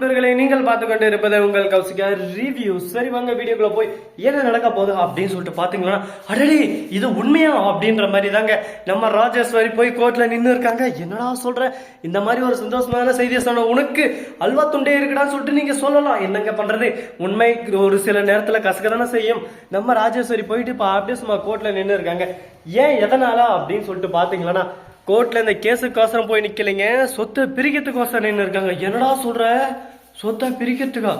நண்பர்களை நீங்கள் பார்த்து கொண்டு இருப்பது உங்கள் கௌசிகா ரிவ்யூ சரி வாங்க வீடியோக்குள்ள போய் என்ன நடக்க போகுது அப்படின்னு சொல்லிட்டு பாத்தீங்களா அடடி இது உண்மையா அப்படின்ற மாதிரி தாங்க நம்ம ராஜேஸ்வரி போய் கோர்ட்ல நின்று இருக்காங்க. என்னடா சொல்ற? இந்த மாதிரி ஒரு சந்தோஷமான செய்தியை சொன்ன உனக்கு அல்வா துண்டே இருக்குடான்னு சொல்லிட்டு நீங்க சொல்லலாம். என்னங்க பண்றது? உண்மை ஒரு சில நேரத்துல கசக்க தானே செய்யும். நம்ம ராஜேஸ்வரி போயிட்டு இப்போ அப்படியே சும்மா கோர்ட்ல நின்று இருக்காங்க. ஏன் எதனால அப்படின்னு சொல்லிட்டு பாத்தீங்களன்னா கோர்ட்ல இந்த கேஸுக்கோசரம் போய் நிக்கலைங்க. சொத்தை பிரிக்கிறதுக்கோசரம் நின்று இருக்காங்க. என்னடா சொல்ற? சொத்தை பிரிக்கிறதுக்கா?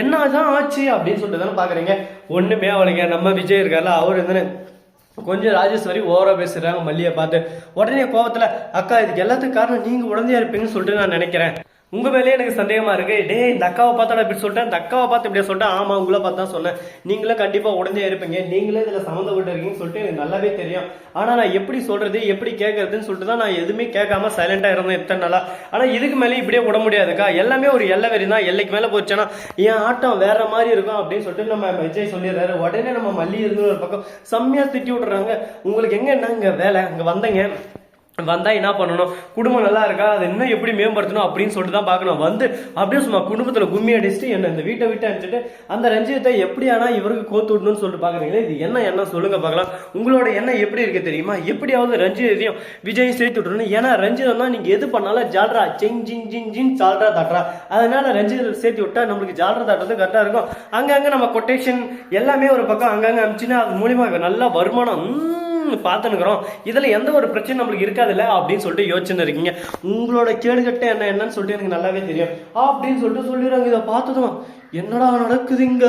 என்னதான் ஆச்சு அப்படின்னு சொல்லிட்டு தானே பாக்குறீங்க. ஒண்ணுமே அவளுங்க நம்ம விஜய் இருக்கார்ல அவர் வந்து கொஞ்சம் ராஜேஸ்வரி ஓவரா பேசுறாங்க மல்லியை பார்த்து. உடனே கோபத்துல அக்கா இதுக்கு எல்லாத்துக்கும் காரணம் நீங்க உடனே இருப்பீங்கன்னு சொல்லிட்டு நான் நினைக்கிறேன். உங்கள் மேலேயே எனக்கு சந்தேகமாக இருக்குது டேய் இந்த அக்காவை பார்த்தா இப்படி சொல்லிட்டேன். இந்த அக்காவை பார்த்து இப்படி சொல்லிட்டேன். ஆமாம் உங்களை பார்த்து தான் சொன்னேன். நீங்களே கண்டிப்பாக உடஞ்சே இருப்பீங்க. நீங்களே இதில் சம்மந்தப்பட்டு இருக்கீங்கன்னு சொல்லிட்டு எனக்கு நல்லாவே தெரியும். ஆனால் நான் எப்படி சொல்கிறது எப்படி கேட்கறதுன்னு சொல்லிட்டு தான் நான் எதுவுமே கேட்காம சைலண்டாக இருந்தேன் எத்தனை நாளாக ஆனால் இதுக்கு மேலே இப்படியே விட முடியாதுக்கா. எல்லாமே ஒரு எல்லை வெறி தான். எல்லைக்கு மேலே போச்சுன்னா என் ஆட்டம் வேற மாதிரி இருக்கும் அப்படின்னு சொல்லிட்டு நம்ம விஜய் சொல்லிடுறாரு. உடனே நம்ம மல்லி இருந்து ஒரு பக்கம் செம்மையாக திட்டி விட்றாங்க உங்களுக்கு எங்க என்னங்க வேலை? இங்கே வந்தங்க. வந்தால் என்ன பண்ணணும்? குடும்பம் நல்லா இருக்கா? அதை இன்னும் எப்படி மேம்படுத்தணும் அப்படின்னு சொல்லிட்டு தான் பார்க்கணும். வந்து அப்படியே சும்மா குடும்பத்தில் கும்மி அடிச்சுட்டு என்ன இந்த வீட்டை விட்டு அனுப்பிச்சிட்டு அந்த ரஞ்சிதத்தை எப்படி ஆனா இவருக்கு கோத்து விடணும்னு சொல்லிட்டு பார்க்குறீங்களே? இது என்ன என்ன சொல்லுங்க பார்க்கலாம். உங்களோட எண்ணம் எப்படி இருக்கு தெரியுமா? எப்படியாவது ரஞ்சிதையும் விஜய் சேர்த்து விட்டுருணும் ஏன்னா ரஞ்சிதம் தான் நீங்கள் எது பண்ணாலும் ஜால்ரா ஜிங் ஜிங் ஜிங் ஜிங் ஜால்ரா தட்டுறா அதனால ரஞ்சிதத்தை சேர்த்து விட்டா நம்மளுக்கு ஜால்ரா தட்டுறது கரெக்டாக இருக்கும். அங்கங்கே நம்ம கொட்டேஷன் எல்லாமே ஒரு பக்கம் அங்கங்கே அனுப்பிச்சுன்னா அது மூலியமாக நல்ல வருமானம். பார்த்துனுக்குறோம் இதில் எந்த ஒரு பிரச்சனை நம்மளுக்கு இருக்காதுல்ல? அப்படின்னு சொல்லிட்டு யோசனை இருக்கீங்க உங்களோட கேடுகட்ட என்ன என்னன்னு சொல்லிட்டு எனக்கு நல்லாவே தெரியும். அப்படின்னு சொல்லிட்டு சொல்லிடுறாங்க. இதை பார்த்ததும் என்னடா நடக்குதுங்க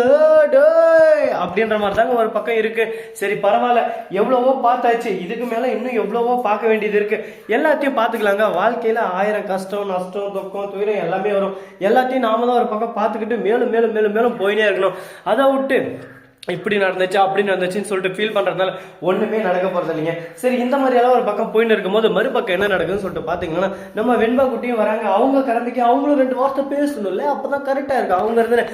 அப்படின்ற மாதிரி தாங்க ஒரு பக்கம் இருக்கு. சரி பரவாயில்ல. எவ்வளவோ பார்த்தாச்சு. இதுக்கு மேல இன்னும் எவ்வளவோ பார்க்க வேண்டியது இருக்கு. எல்லாத்தையும் பார்த்துக்கலாங்க. வாழ்க்கையில ஆயிரம் கஷ்டம் நஷ்டம் துக்கம் துயரம் எல்லாமே வரும். எல்லாத்தையும் நாம தான் ஒரு பக்கம் பார்த்துக்கிட்டு மேலும் மேலும் மேலும் மேலும் போயினே இருக்கணும். அதை விட்டு இப்படி நடந்துச்சு அப்படி நடந்துச்சுன்னு சொல்லிட்டு ஃபீல் பண்ணுறதுனால ஒன்றுமே நடக்க போகிறது இல்லைங்க. சரி இந்த மாதிரியெல்லாம் ஒரு பக்கம் போயின்னு இருக்கும்போது மறுபக்கம் என்ன நடக்குதுன்னு சொல்லிட்டு பார்த்தீங்கன்னா நம்ம வெண்பா குட்டியும் வராங்க. அவங்க கிளம்பிக்கு அவங்களும் ரெண்டு வார்த்தை பேசணும்ல அப்போ தான் கரெக்டாக இருக்கும். அவங்க இருந்து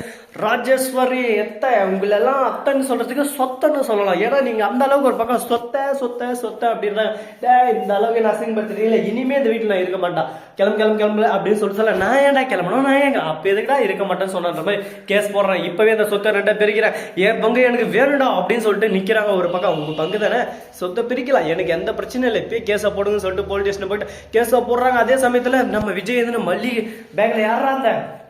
ராஜேஸ்வரி எத்தை உங்களெல்லாம் அத்தைன்னு சொல்கிறதுக்கு சொத்தன்னு சொல்லலாம். ஏன்னா நீங்கள் அந்த அளவுக்கு ஒரு பக்கம் சொத்தை சொத்தை சொத்தை அப்படின்னா டேய், இந்த அளவுக்கு நான் அசிங்கப்படுத்துறீங்களா இனிமே இந்த வீட்டில் நான் இருக்க மாட்டான். கிளம்பு கிளம்பு கிளம்பு அப்படின்னு சொல்லிட்டு சொல்ல நான் ஏன்டா கிளம்பணும்? நான் ஏங்க அப்போ எதுக்குடா இருக்க மாட்டேன்னு சொன்ன மாதிரி கேஸ் போடுறேன் இப்போவே அந்த சொத்தை ரெண்டாக பிரிக்கிறேன். ஏன் பங்கு எனக்கு வேணும்டா அப்படின்னு சொல்லிட்டு நிக்கிறாங்க ஒரு பக்கம். உங்க பங்கு தானே? சொத்தை பிரிக்கலாம். எனக்கு எந்த பிரச்சனையும் இல்லை. இப்போயே கேஸை போடுங்கன்னு சொல்லிட்டு போலீஸ் ஸ்டேஷனில் போயிட்டு கேஸை போடுறாங்க. அதே சமயத்தில் நம்ம விஜய் எதுன்னு மல்லிகை பேக்ல யாரா இருந்தேன்?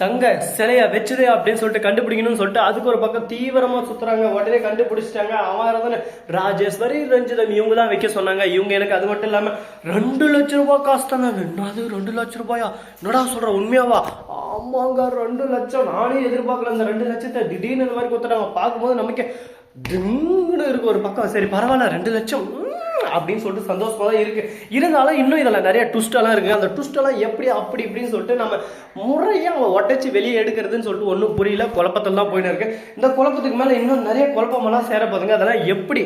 தங்க சிலைய வச்சது அப்படின்னு சொல்லிட்டு கண்டுபிடிக்கணும்னு சொல்லிட்டு அதுக்கு ஒரு பக்கம் தீவிரமா சுத்துறாங்க. உடனே கண்டுபிடிச்சிட்டாங்க. அவன் ராஜேஸ்வரி ரஞ்சிதம் இவங்க தான் வைக்க சொன்னாங்க. இவங்க எனக்கு அது மட்டும் இல்லாம ரெண்டு லட்சம் ரூபாய் காசு தானே? என்னது ரெண்டு லட்சம் ரூபாயா? என்னடா சொல்ற உண்மையாவா? ஆமாங்க ரெண்டு லட்சம். நானே எதிர்பார்க்கல. அந்த ரெண்டு லட்சத்தை திடீர்னு இந்த மாதிரி கொடுத்துட்டாங்க. பார்க்கும்போது நமக்கு டிங்குன்னு இருக்கு ஒரு பக்கம். சரி பரவாயில்ல ரெண்டு லட்சம். அப்படின்னு சொல்லிட்டு சந்தோஷமா தான் இருக்கு. இருந்தாலும் இன்னும் இதுல நிறைய ட்விஸ்டெல்லாம் இருக்கு. அந்த ட்விஸ்டெல்லாம் எப்படி அப்படி இப்படின்னு சொல்லிட்டு நம்ம முறையா உடச்சி வெளியே எடுக்கிறதுன்னு சொல்லிட்டு ஒன்றும் புரியல. குழப்பத்தில் தான் போயின்னு இருக்கு. இந்த குழப்பத்துக்கு மேல இன்னும் நிறைய குழப்பமெல்லாம் சேர போதுங்க அதெல்லாம் எப்படி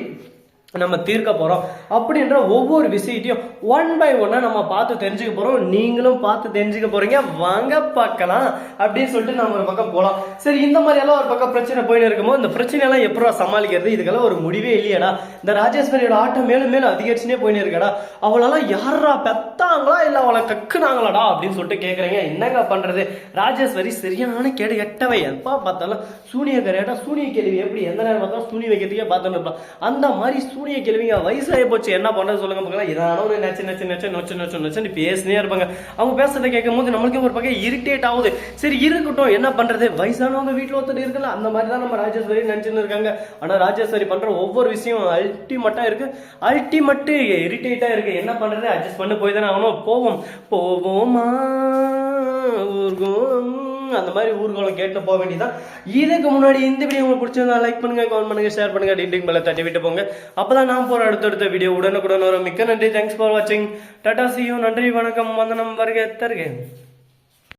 நம்ம தீர்க்க போகிறோம் அப்படின்ற ஒவ்வொரு விஷயத்தையும் ஒன் பை ஒன்னாக நம்ம பார்த்து தெரிஞ்சுக்க போகிறோம் நீங்களும் பார்த்து தெரிஞ்சுக்க போகிறீங்க வாங்க பார்க்கலாம். அப்படின்னு சொல்லிட்டு நம்ம ஒரு பக்கம் போகலாம் சரி இந்த மாதிரி எல்லாம் ஒரு பக்கம் பிரச்சனை போயின்னு இருக்கும்போது இந்த பிரச்சனையெல்லாம் எப்படா சமாளிக்கிறது? இதுக்கெல்லாம் ஒரு முடிவே இல்லையடா. இந்த ராஜேஸ்வரியோட ஆட்டம் மேலும் மேலும் அதிகரிச்சுனே போயின்னு இருக்கடா. அவளெல்லாம் யாரா பெத்தாங்களா இல்லை அவளை கக்குனாங்களாடா? அப்படின்னு சொல்லிட்டு கேட்குறீங்க என்னங்க பண்ணுறது ராஜேஸ்வரி சரியான கேடு எட்டவை எப்போ பார்த்தாலும் சூனிய கரையாட்டா சூனிய கேள்வி எப்படி எந்த நேரம் பார்த்தாலும் சூனி வைக்கிறதுக்கே பார்த்துன்னு இருப்பான். அந்த மாதிரி சூனிய கேள்விங்க வயசாகி போச்சு. என்ன பண்ணுறது சொல்லுங்க பார்க்கலாம் இதான ஒரு நச்சு நச்சு நச்சு நொச்சு நொச்சு நொச்சுன்னு பேசினே இருப்பாங்க. அவங்க பேசுறதை கேட்கும் போது நம்மளுக்கே ஒரு பக்கம் இரிட்டேட் ஆகுது. சரி இருக்கட்டும். என்ன பண்றது? வயசானவங்க வீட்டில் ஒருத்தர் இருக்குல்ல அந்த மாதிரி தான் நம்ம ராஜேஸ்வரி நினைச்சுன்னு இருக்காங்க. ஆனா ராஜேஸ்வரி பண்ற ஒவ்வொரு விஷயம் அல்டிமேட்டாக இருக்கு. அல்டிமேட்டு இரிட்டேட்டா இருக்கு. என்ன பண்றது? அட்ஜஸ்ட் பண்ணி போய் தானே ஆகணும். போவோம். போவோமா? ஊர்கோம். அந்த மாதிரி ஊர்கோலம் கேட்டு போக வேண்டியதான் இதுக்கு முன்னாடி இந்த வீடியோ உங்களுக்கு பிடிச்சிருந்தா லைக் பண்ணுங்க கமெண்ட் பண்ணுங்க ஷேர் பண்ணுங்க டிண்டிங் பெல்ல தட்டி விட்டு போங்க. அப்பதான் நான் போற அடுத்தடுத்த வீடியோ உடனுக்குடன் வரும். மிக்க நன்றி. தேங்க்ஸ் ஃபார் வாட்சிங் டாடா சியூ நன்றி வணக்கம். வந்தனம் வருக தருக.